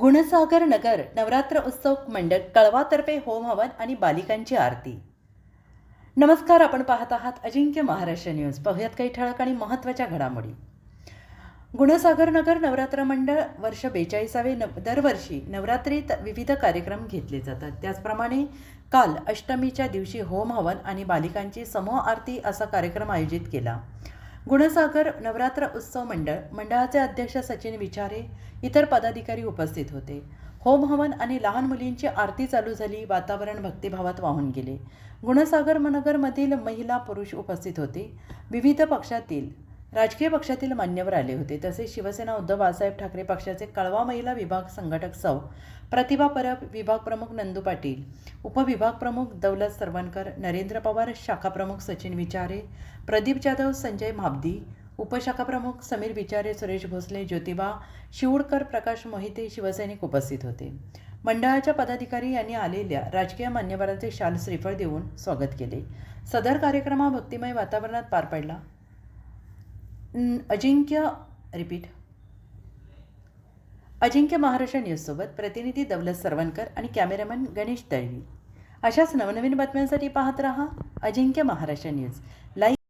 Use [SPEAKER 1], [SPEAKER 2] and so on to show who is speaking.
[SPEAKER 1] गुणसागर नगर नवरात्र उत्सव मंडळ कळवातर्फे होम हवन आणि बालिकांची आरती. नमस्कार आपण पाहत आहात अजिंक्य महाराष्ट्र न्यूज. पाहुयात काही ठळक आणि महत्त्वाच्या घडामोडी. गुणसागर नगर नवरात्र मंडळ वर्ष बेचाळीसावे नव दरवर्षी नवरात्रीत विविध कार्यक्रम घेतले जातात. त्याचप्रमाणे काल अष्टमीच्या दिवशी होम हवन आणि बालिकांची समूह आरती असा कार्यक्रम आयोजित केला. गुणसागर नवरात्र उत्सव मंडळ मंडळाचे अध्यक्ष सचिन विचारे इतर पदाधिकारी उपस्थित होते. होम हवन आणि लहान मुलींची आरती चालू झाली वातावरण भक्तिभावात वाहून गेले. गुणसागर नगरमधील महिला पुरुष उपस्थित होते. विविध पक्षातील राजकीय पक्षातील मान्यवर आले होते. तसेच शिवसेना उद्धव बाळासाहेब ठाकरे पक्षाचे कळवा महिला विभाग संघटक सौ प्रतिभा परब विभाग प्रमुख नंदू पाटील उपविभाग प्रमुख दौलत सरवणकर नरेंद्र पवार शाखा प्रमुख सचिन विचारे प्रदीप जाधव संजय म्हाबदी उपशाखा प्रमुख समीर विचारे सुरेश भोसले ज्योतिबा शिवडकर प्रकाश मोहिते शिवसैनिक उपस्थित होते. मंडळाच्या पदाधिकारी यांनी आलेल्या राजकीय मान्यवरांचे शाल श्रीफळ देऊन स्वागत केले. सदर कार्यक्रम हा भक्तिमय वातावरणात पार पडला. अजिंक्य रिपीट अजिंक्य महाराष्ट्र न्यूजसोबत प्रतिनिधी दौलत सरवणकर आणि कॅमेरामॅन गणेश दळवी अशाच नवनवीन बातम्यांसाठी पाहत रहा अजिंक्य महाराष्ट्र न्यूज लाईक